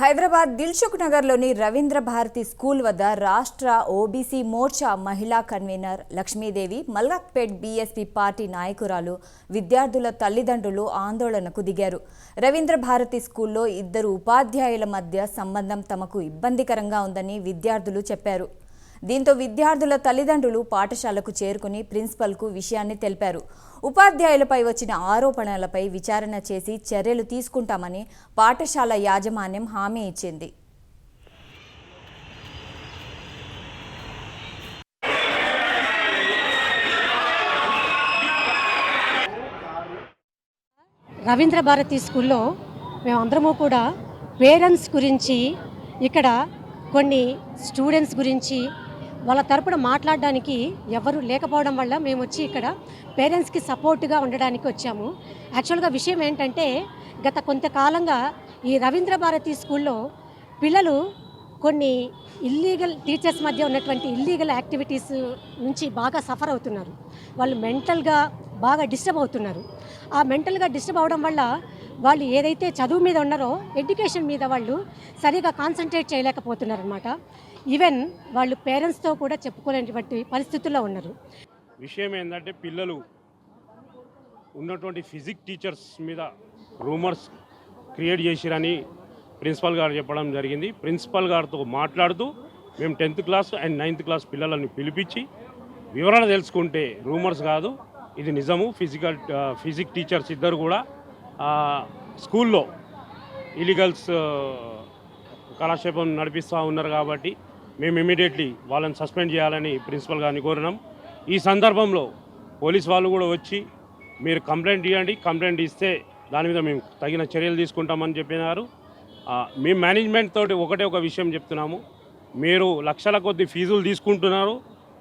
హైదరాబాద్ దిల్సుఖ్ నగర్లోని రవీంద్ర భారతి స్కూల్ వద్ద రాష్ట్ర ఓబీసీ మోర్చా మహిళా convener Lakshmidevi Malakpet BSP party నాయకురాలు విద్యార్థుల తల్లిదండ్రులు ఆందోళనకు దిగారు. రవీంద్ర భారతి స్కూల్లో ఇద్దరు ఉపాధ్యాయుల మధ్య సంబంధం తమకు ఇబ్బందికరంగా ఉందని విద్యార్థులు చెప్పారు. దీంతో విద్యార్థుల తల్లిదండ్రులు పాఠశాలకు చేరుకుని ప్రిన్సిపల్కు విషయాన్ని తెలిపారు. ఉపాధ్యాయులపై వచ్చిన ఆరోపణలపై విచారణ చేసి చర్యలు తీసుకుంటామని పాఠశాల యాజమాన్యం హామీ ఇచ్చింది. రవీంద్ర భారతి స్కూల్లో మేమందరము కూడా పేరెంట్స్ గురించి ఇక్కడ కొన్ని స్టూడెంట్స్ గురించి వాళ్ళ తరపున మాట్లాడడానికి ఎవరు లేకపోవడం వల్ల మేము వచ్చి ఇక్కడ పేరెంట్స్కి సపోర్ట్గా ఉండడానికి వచ్చాము. యాక్చువల్గా విషయం ఏంటంటే గత కొంతకాలంగా ఈ రవీంద్ర భారతి స్కూల్లో పిల్లలు కొన్ని ఇల్లీగల్ టీచర్స్ మధ్య ఉన్నటువంటి ఇల్లీగల్ యాక్టివిటీస్ నుంచి బాగా సఫర్ అవుతున్నారు. వాళ్ళు మెంటల్గా బాగా డిస్టర్బ్ అవుతున్నారు. ఆ మెంటల్గా డిస్టర్బ్ అవడం వల్ల వాళ్ళు ఏదైతే చదువు మీద ఉన్నారో ఎడ్యుకేషన్ మీద వాళ్ళు సరిగా కాన్సన్ట్రేట్ చేయలేకపోతున్నారనమాట ఈవెన్ వాళ్ళు పేరెంట్స్తో కూడా చెప్పుకోలేనటువంటి పరిస్థితుల్లో ఉన్నారు. విషయం ఏంటంటే పిల్లలు ఉన్నటువంటి ఫిజిక్స్ టీచర్స్ మీద రూమర్స్ క్రియేట్ చేసిరని ప్రిన్సిపల్ గారు చెప్పడం జరిగింది. ప్రిన్సిపల్ గారితో మాట్లాడుతూ మేము tenth class and ninth class పిల్లలను పిలిపించి వివరణ తెలుసుకుంటే రూమర్స్ కాదు ఇది నిజము. ఫిజికల్ ఫిజిక్స్ టీచర్స్ ఇద్దరు కూడా స్కూల్లో ఇలీగల్స్ కాలక్షేపం నడిపిస్తూ ఉన్నారు కాబట్టి మేము ఇమీడియట్లీ వాళ్ళని సస్పెండ్ చేయాలని ప్రిన్సిపల్ గారిని కోరినాం. ఈ సందర్భంలో పోలీస్ వాళ్ళు కూడా వచ్చి మీరు కంప్లైంట్ ఇవ్వండి కంప్లైంట్ ఇస్తే దాని మీద మేము తగిన చర్యలు తీసుకుంటామని చెప్పినారు. మీ మేము మేనేజ్మెంట్ తోటి ఒకటే ఒక విషయం చెప్తున్నాము. మీరు లక్షల కొద్ది ఫీజులు తీసుకుంటున్నారు.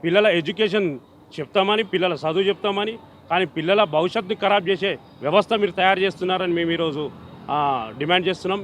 పిల్లల ఎడ్యుకేషన్ చెప్తామని పిల్లల చదువు చెప్తామని కానీ పిల్లల భవిష్యత్తుని ఖరాబ్ చేసే వ్యవస్థ మీరు తయారు చేస్తున్నారని మేము ఈరోజు డిమాండ్ చేస్తున్నాం.